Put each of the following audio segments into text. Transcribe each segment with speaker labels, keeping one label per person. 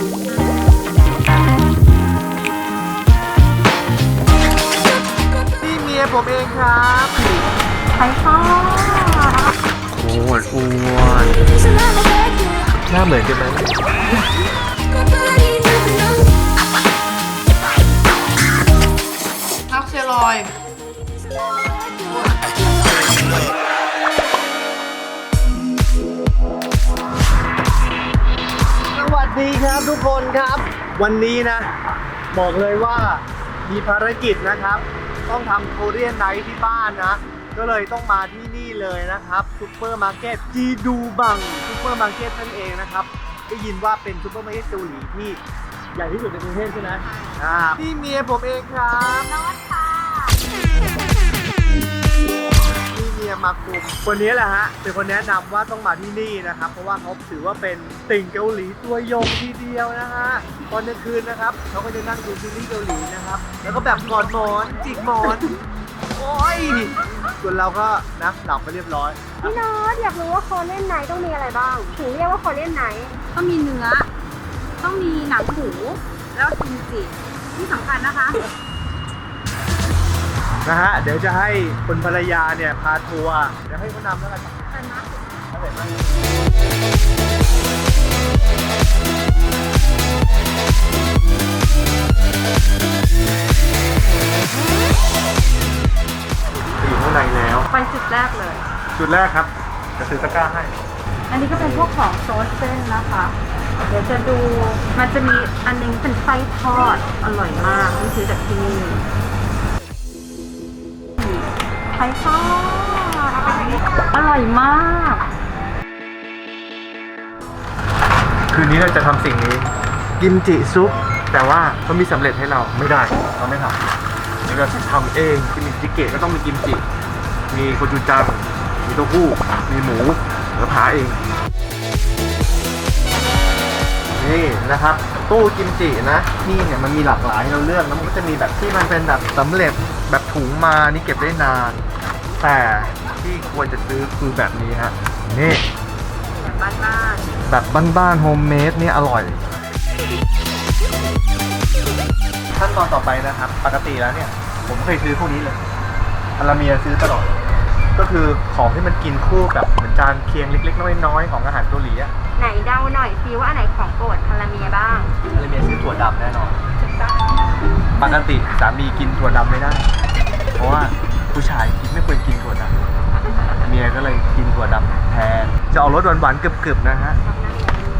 Speaker 1: นี่เมียผมเองครับ
Speaker 2: ใครค่ะ
Speaker 1: โอ้วนอ้วนหน้าเหมือนกันไหม
Speaker 2: ทักเชลอย
Speaker 1: ดีครับทุกคนครับ วันนี้นะ บอกเลยว่ามีภารกิจนะครับ ต้องทำโคเรียนไนท์ที่บ้านนะ ก็เลยต้องมาที่นี่เลยนะครับซูเปอร์มาร์เก็ตจีดูบังซูเปอร์มาร์เก็ตนั่นเองนะครับได้ยินว่าเป็นซูเปอร์มาร์เก็ตเกาหลีที่ใหญ่ที่สุดในกรุงเทพใช่ไหมอ่านี่เมียผมเองครับ
Speaker 2: นอตค่ะ
Speaker 1: มียมาคุมคนนี้แหละฮะเป็นคนแนะนำว่าต้องมาที่นี่นะครับ เพราะว่าเขาถือว่าเป็นติ่งเกาหลีตัวยงทีเดียวนะฮะตอนกลางคืนนะครับเขาก็จะนั่งดูซีรีส์เกาหลีนะครับ แล้วก็แบบกอดหมอนจิกหมอน โอ้ยส่วนเราก็นะหลับไปเรียบร้อย
Speaker 3: พี่น็อตอยากรู้ว่าโคเล่นไนท์ต้องมีอะไรบ้าง ถึงเรียกว่าโคเล่นไนท์
Speaker 2: ต้องมีเนื้อ ต้องมีหนังหมูแล้วกิมจิที่สำคัญนะคะ
Speaker 1: นะฮะ เดี๋ยวจะให้คุณภรรยาเนี่ยพาทัวร์ เดี๋ยวให้เขานำแล้วกัน
Speaker 2: เป็นนะ
Speaker 1: ถ้าเกิดว่าอยู่ข้างในแล้ว
Speaker 2: ไปจุดแรกเลย
Speaker 1: จุดแรกครับ จะซื้อตะกร้าให้
Speaker 2: อันนี้ก็เป็นพวกของโซสเส้นนะคะ เดี๋ยวจะดู มันจะมีอันนึงเป็นไส้ทอด อร่อยมากที่ซื้อจากที่นี่ ไข่ทอดอร่อยมาก
Speaker 1: คืนนี้เราจะทำสิ่งนี้ กิมจิซุป แต่ว่าเขามีสำเร็จให้เราไม่ได้เราไม่ทำเราทำเองกิมจิเกะก็ต้องมีกิมจิ มีโคจูจัง มีเต้าหู้ มีหมูแล้วผาเอง นี่นะครับ ตู้กิมจินะ นี่เนี่ยมันมีหลากหลายให้เราเลือกแล้วมันก็จะมีแบบที่มันเป็นแบบสำเร็จ แบบถุงมานี่เก็บได้นาน แต่ที่ควรจะซื้อคือแบบนี้ฮะ นี่
Speaker 2: แบบบ้าน
Speaker 1: แบบบ้านๆโฮมเมดเนี่ยอร่อย ขั้นตอนต่อไปนะครับ ปกติแล้วเนี่ย ผมเคยซื้อพวกนี้เลยอาราเมียซื้อตลอด ก็คือของที่มันกินคู่กับเหมือนจานเคียงเล็กๆน้อยๆของอาหารเกาหลีอะ
Speaker 3: ไหนเดาหน่อยซิว่าอันไหนของโปรดคาราเมียบ้าง
Speaker 1: อาราเมียซื้อถั่วดำแน่นอน ปกติสามีกินถั่วดำไม่ได้ เพราะว่าผู้ชายกินไม่ควรกินถั่วดำเมียก็เลยกินถั่วดำแทน จะออกรสหวานๆกรึบๆนะฮะ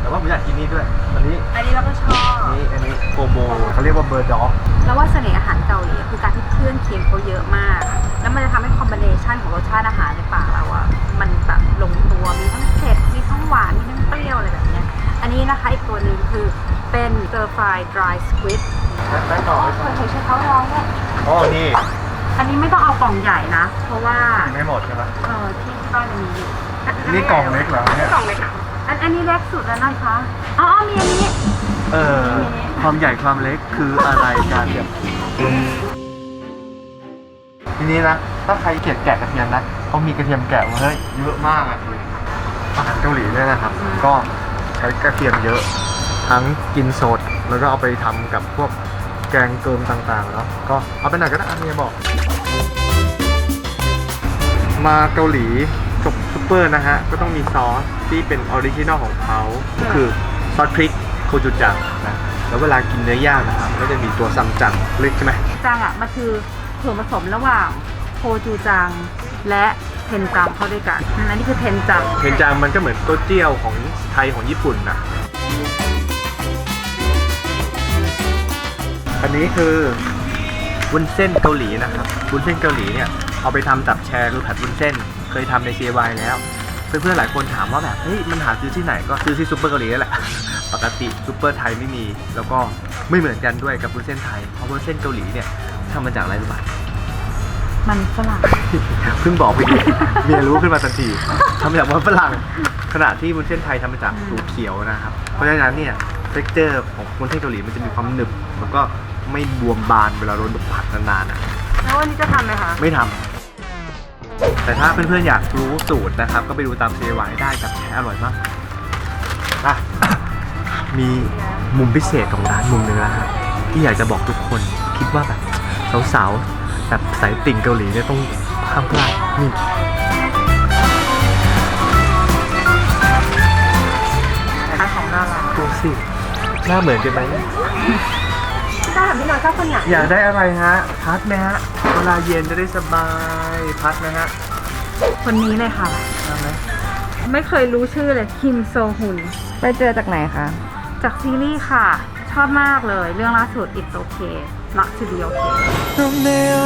Speaker 1: แต่ว่าผมอยากกินนี่ด้วยตอนนี้
Speaker 2: ๆอันนี้เราก็ชอบ
Speaker 1: นี่อันนี้โกโบเขาเรียกว่าเบอร์ด็อก
Speaker 2: แล้วว่าเสน่ห์อาหารเกาหลีคือการที่เครื่องเคียงเขาเยอะมาก แล้วมันจะทำให้คอมบิเนชันของรสชาติอาหารในปากเราอะมันแบบลงตัว มีทั้งเผ็ด มีทั้งหวาน มีทั้งเปรี้ยวอะไรแบบเนี้ย อันนี้นะคะอีกตัวหนึ่งคือเป็นเซอร์ฟรายดรายสควิด
Speaker 1: แป้งต่อ
Speaker 2: เคยเคยใช้เขาร้องว่า
Speaker 1: อ๋อนี่
Speaker 2: อันนี้ไม่ต้องเอากล่องใหญ่นะ เพราะว่า
Speaker 1: กินไม่หมดใช่ไหม
Speaker 2: เออที่บ้านมันมีอยู่
Speaker 1: นี่กล่องเล็กเหรอเนี่ย
Speaker 3: กล่องเลยค่ะ
Speaker 2: อันอันนี้เล็กสุดแล้วนะคะอ๋อมีอันนี้
Speaker 1: เออความใหญ่ความเล็กคืออะไรกันเนี่ยทีนี้นะถ้าใครเกลียดแกะกระเทียมนะเขามีกระเทียมแกะมาเฮ้ยเยอะมากอะอาหารเกาหลีเนี่ยนะครับ ก็ใช้กระเทียมเยอะ ทั้งกินสด แล้วก็เอาไปทำกับพวกแกงเกิมต่างๆแล้วก็เอาไปไหนก็ได้อันนี้บอก มาเกาหลีกับซุปเปอร์นะฮะ ก็ต้องมีซอสที่เป็นออริจินอลของเขาก็คือซอสพริกโคจูจังนะแล้วเวลากินเนื้อย่างนะครับก็จะมีตัวซัมจังเล็กใช่ไหม
Speaker 2: จังอะมันคือส่วนผสมระหว่างโคจูจังและ เทนจังเข้าด้วยกันอันนี้คือเทนจัง
Speaker 1: เทนจังมันก็เหมือนโต๊ะเจี้ยวของไทยของญี่ปุ่นนะอันนี้คือวุ้นเส้นเกาหลีนะครับวุ้นเส้นเกาหลีเนี่ยเอาไปทำตับแชร์หรือผัดวุ้นเส้น เคยทำใน CY แล้วเพื่อนๆหลายคนถามว่าแบบเฮ้ยมันหาซื้อที่ไหนก็ซื้อที่ซูเปอร์เกาหลีนั่นแหละปกติซูเปอร์ไทยไม่มี แล้วก็ไม่เหมือนกันด้วยกับวุ้นเส้นไทยเพราะวุ้นเส้นเกาหลีเนี่ยทำมาจากอะไรรู้ป่ะ
Speaker 2: มันฝรั่ง
Speaker 1: เพิ่งบอกไปดิเมียรู้ขึ้นมาทันทีทำมาจากมันฝรั่งขณะที่วุ้นเส้นไทยทำมาจากถั่วเขียวนะครับ เพราะฉะนั้นเนี่ยเท็กเจอร์ของวุ้นเส้นเกาหลีมันจะมีความหนึบ แล้วก็ไม่บวมบานเวลาโดนผัดนานๆอะ
Speaker 2: แล้ววันนี้จะทำไหมคะ
Speaker 1: ไม่ทำแต่ถ้าเพื่อนๆอยากรู้สูตรนะครับ ก็ไปดูตามเซวายได้กับแท้อร่อยมากอะมีมุมพิเศษของร้านมุมหนึงแล้วครับที่อยากจะบอกทุกคนคิดว่าแบบสาวๆ แบบสายติ่งเกาหลีเนี่ยต้องห้ามพลาดนี่
Speaker 2: ร้านของเราอะ
Speaker 1: ดูสิหน้าเหมือนกันไหม
Speaker 3: ถ้าถามพี่น้อยชอบคนไหน
Speaker 1: อยากได้อะไรฮะ พัดไหมฮะ เวลาเย็นจะได้สบาย พัดนะฮะ
Speaker 2: คนนี้เลยค่ะ
Speaker 1: ทำไหม
Speaker 2: ไม่เคยรู้ชื่อเลยคิมโซฮุน
Speaker 4: ไปเจอจากไหนคะ
Speaker 2: จากซีรีส์ค่ะ ชอบมากเลย เรื่องล่าสุด It's Okay not to be okay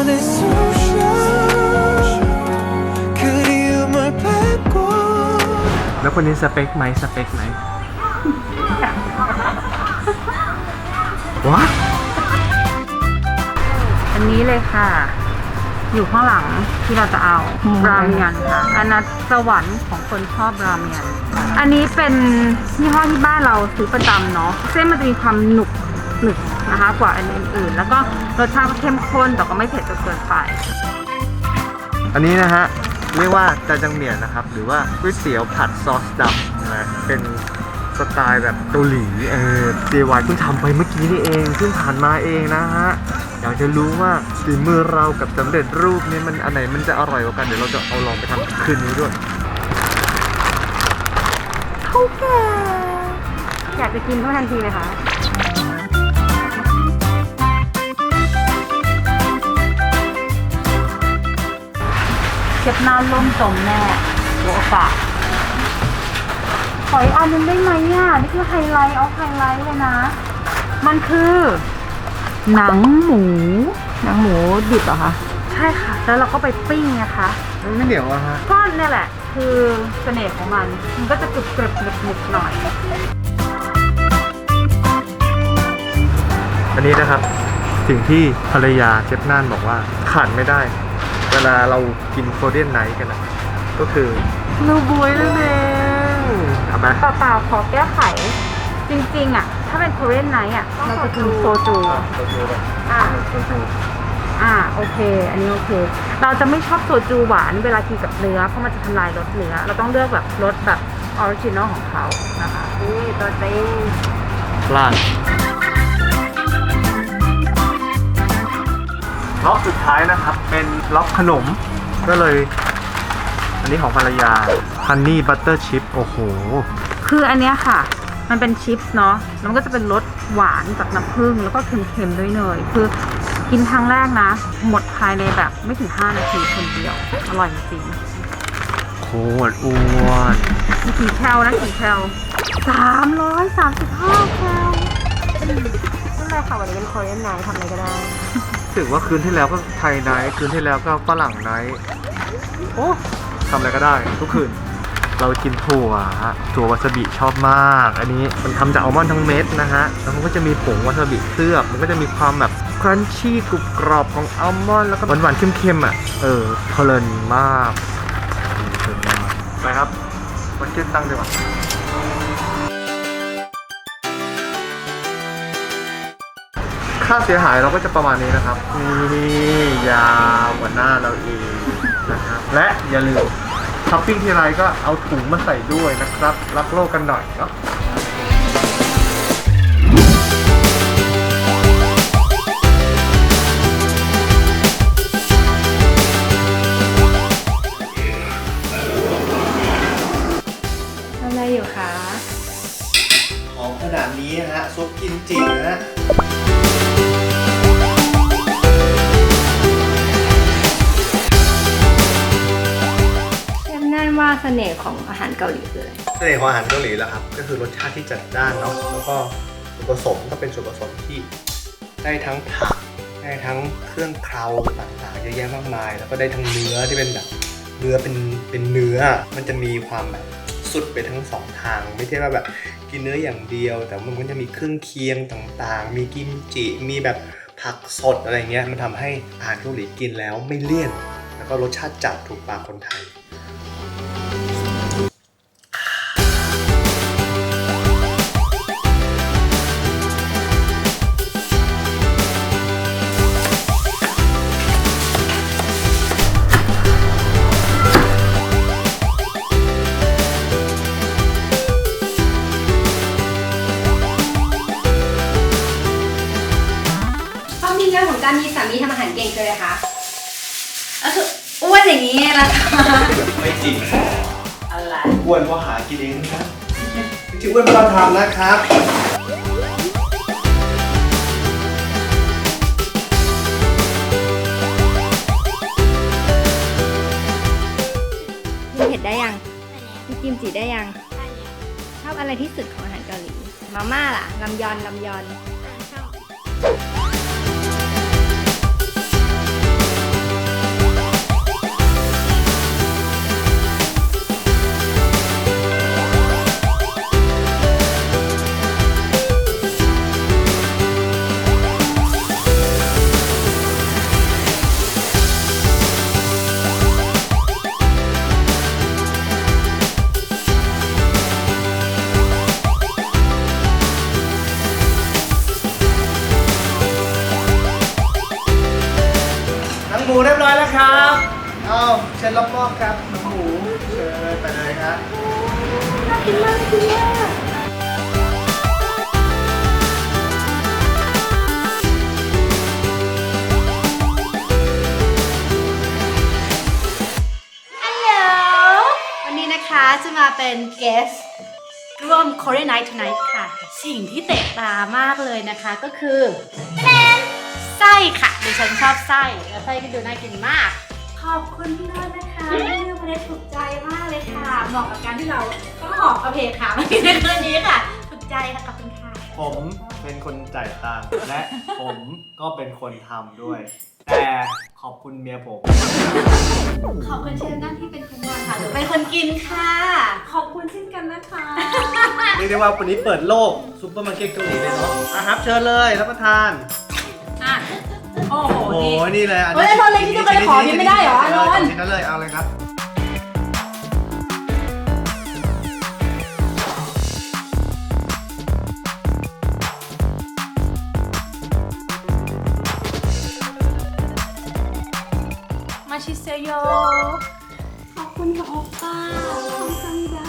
Speaker 1: แล้วคนนี้สเปคไหมสเปคไหมวะ
Speaker 2: อันนี้เลยค่ะ อยู่ข้างหลังที่เราจะเอารามยันค่ะอนาสวรรค์ของคนชอบรามยัน อันนี้เป็นยี่ห้อที่บ้านเราซื้อประจำเนาะเส้นมันจะมีความหนุกหนึบ นะคะกว่าอันอื่นๆ แล้วก็รสชาติก็เข้มข้นแต่ก็ไม่เผ็ดจนเกินไป
Speaker 1: อันนี้นะฮะเรียกว่าจาจังเมียนนะครับ หรือว่าก๋วยเตี๋ยวผัดซอสดำนะเป็นสไตล์แบบเกาหลีเออ DIY เพิ่งทำไปเมื่อกี้นี่เองเพิ่งผ่านมาเองนะฮะอยากจะรู้ว่าฝีมือเรากับสำเร็จรูปนี่มันอันไหนมันจะอร่อยกว่ากันเดี๋ยวเราจะเอาลองไปทำคืนนี้ด้วย
Speaker 2: เท่าแก่อยากจะกินเขาทันทีเลยค่ะ ก็บนานล่มจมแน่หัวโอกาสขออีกอันหนึงได้ไหมอะนี่คือไฮไลท์เอาไฮไลท์เลยนะ มันคือ หนังหมู
Speaker 4: หนังหมูดิบเหรอคะ
Speaker 2: ใช่ค่ะ แล้วเราก็ไปปิ้งนะคะ
Speaker 1: มันไม่เหนียวอะฮะ
Speaker 2: ก็เนี่ยแหละ คือเสน่ห์ของมัน มันก็จะกรึบกรึบหนึบหนึบหน่อย
Speaker 1: อันนี้นะครับ สิ่งที่ภรรยาเชฟน่านบอกว่าขาดไม่ได้ เวลาเรากินโคเรียนไนท์กันนะก็คือลูบวยนั่นเองเอาไหม
Speaker 2: เปล่าๆขอแก้ไข จริงๆอะ ถ้าเป็น Korean night อะ เราจะกินโซจู
Speaker 1: โซจูแบบ
Speaker 2: อ่า
Speaker 1: โซจู
Speaker 2: อ่าโอเค อันนี้โอเค เราจะไม่ชอบโซจูหวานเวลากินกับเนื้อ เพราะมันจะทำลายรสเนื้อ เราต้องเลือกแบบรสแบบออริจินอลของเขานะคะ
Speaker 3: นี่ตัวจริง
Speaker 1: พลาด ล็อกสุดท้ายนะครับ เป็นล็อกขนมก็เลย อันนี้ของภรรยาฮันนี่บัตเตอร์ชิพโอ้โห
Speaker 2: คืออันเนี้ยค่ะ มันเป็นชิปส์เนาะแล้วมันก็จะเป็นรสหวานจากน้ำผึ้งแล้วก็เค็มๆด้วยเนยคือกินครั้งแรกนะ หมดภายในแบบไม่ถึง 5 นาทีคนเดียว อร่อยจริง
Speaker 1: โคตรอ้วน
Speaker 2: นี่กี่แคลนะกี่แคลสามร้อยสามสิบห้าแคล
Speaker 3: นั่นแหละค่ะวันนี้เป็นโคเรียนไนท์ทำอะไรก็ได้
Speaker 1: รู้ สึกว่าคืนที่แล้วก็ไทยไนท์คืนที่แล้วก็ฝรั่งไนท์โอ้ทำอะไรก็ได้ ทุกคืน เรากินถั่วฮะถั่ววาซาบิชอบมาก อันนี้มันทำจากอัลมอนด์ทั้งเม็ดนะฮะ แล้วมันก็จะมีผงวาซาบิเคลือบ มันก็จะมีความแบบครันชี่กรุบกรอบของอัลมอนด์แล้วก็หวานๆเค็มๆอะ เออเพลินมากเพลินมากไปครับมันคิดตั้งดีกว่า ค่าเสียหายเราก็จะประมาณนี้นะครับ นี่ยาวกว่าหน้าเราเองนะครับ และอย่าลืมช้อปปิ้งทีไรก็เอาถุงมาใส่ด้วยนะครับ รักโลกกันหน่อยเนาะ
Speaker 4: ทำอะไรอยู่คะ
Speaker 1: ของขนาดนี้ฮะซุปกินจินะฮะ
Speaker 4: น่านว่าเสน่ห์ของอาหารเกาหลีคืออะไร
Speaker 1: เสน่ห์ของอาหารเกาหลีแล้วครับ ก็คือรสชาติที่จัดจ้านเนาะแล้วก็ส่วนผสมก็เป็นส่วนผสมที่ได้ทั้งผักได้ทั้งเครื่องเคราต่างๆเยอะแยะมากมาย แล้วก็ได้ทั้งเนื้อที่เป็นแบบเนื้อเป็นเป็นเนื้อ มันจะมีความแบบสุดไปทั้งสองทาง ไม่ใช่ว่าแบบกินเนื้ออย่างเดียว แต่มันก็จะมีเครื่องเคียงต่างๆ มีกิมจิมีแบบผักสดอะไรเงี้ยมันทำให้อาหารเกาหลีกินแล้วไม่เลี่ยน แล้วก็รสชาติจัดถูกปากคนไทย
Speaker 4: มีสามีทำอาหารเก่งคืออะไรคะก็คืออ้วนอย่างนี้ไงล่ะค่ะ
Speaker 1: ไม่จริง
Speaker 5: อะไร
Speaker 1: อ้วนเพราะหากินเองนะครับจริงๆอ้วนเพราะเราทำนะครับ
Speaker 4: กินเผ็ดได้ยังกินกิมจิได้ยัง ชอบอะไรที่สุดของอาหารเกาหลี มาม่าล่ะลำยอนลำยอน
Speaker 1: หนั
Speaker 5: จะมาเป็น guest ร่วม Korean Night Tonight ค่ะ สิ่งที่เตะตามากเลยนะคะก็คือแนนไส้ค่ะดิฉันชอบไส้แล้วไส้ก็ดูน่ากินมาก ขอบคุณพี่เลิศนะคะที่เลือกมาได้ถูกใจมากเลยค่ะเหมาะกับการที่เราต้องหอบกระเพกขามากินในคืนนี้ค่ะถูกใจค่ะขอบคุณค่ะ
Speaker 1: ผมเป็นคนจ่ายตังค์และผมก็เป็นคนทำด้วย แต่ขอบคุณเมียผม
Speaker 5: ขอบคุณเชฟนั่นที่เป็นคนวางค่ะหรือเป็นคนกินค่ะ
Speaker 2: ขอบคุณเช่นกันนะคะ
Speaker 1: เรียกได้ว่าวันนี้เปิดโลกซุปเปอร์มาร์เก็ตเกาหลีเลยเนาะอะครับเชิญเลยรับประทาน
Speaker 5: อะ โอ้โห
Speaker 1: โอ้โห
Speaker 5: นี่
Speaker 1: นี่เลย
Speaker 5: เฮ้ยอานนท์เล็กที่เดียวกันเลยขอกินไม่ได้เหรออานนท์
Speaker 1: ชิ้นนั้นเลยเอาเลยครับ
Speaker 5: ชิเซโย
Speaker 2: ขอบคุณค่ะโอป้าขอบคุณจ้า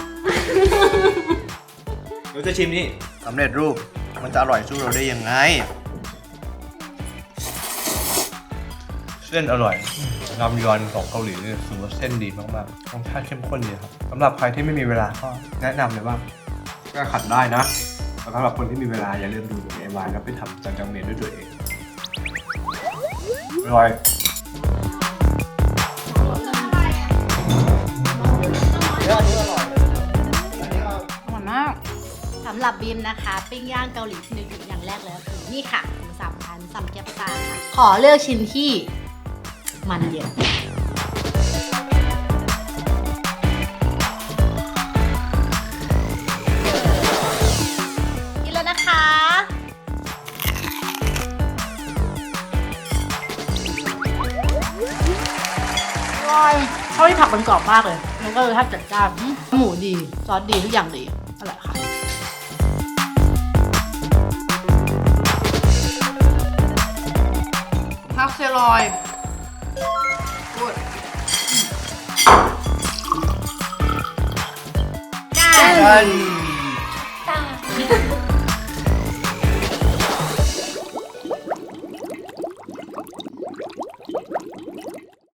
Speaker 1: เดี๋ยวจะชิมนี่สำเร็จรูป มันจะอร่อยสู้เราได้ยังไง
Speaker 6: เส้นอร่อยรามยอนของเกาหลีเนี่ยรู้สึกว่าเส้นดีมากๆรสชาติเข้มข้นดีครับสำหรับใครที่ไม่มีเวลาก็แนะนำเลยว่าก็ขัดได้นะแต่สำหรับคนที่มีเวลาอย่าลืมดู DIY แล้วไปทำจังจังเมนด้วยตัวเองอร่อยำ
Speaker 5: หรับบีมนะคะ ปิ้งย่างเกาหลีที่นึกถึงอย่างแรกเลยคือนี่ค่ะหมูสามพันซัมเกียบซาค่ะขอเลือกชิ้นที่มันเยอะกินแล้วนะคะอร่อยชอบที่ผักมันกรอบมากเลยแล้วก็รสชาติจัดจ้านหมูดี ซอสดี ทุกอย่างดีอร่อยค่ะ เซลอยกูดจ้า
Speaker 1: กัน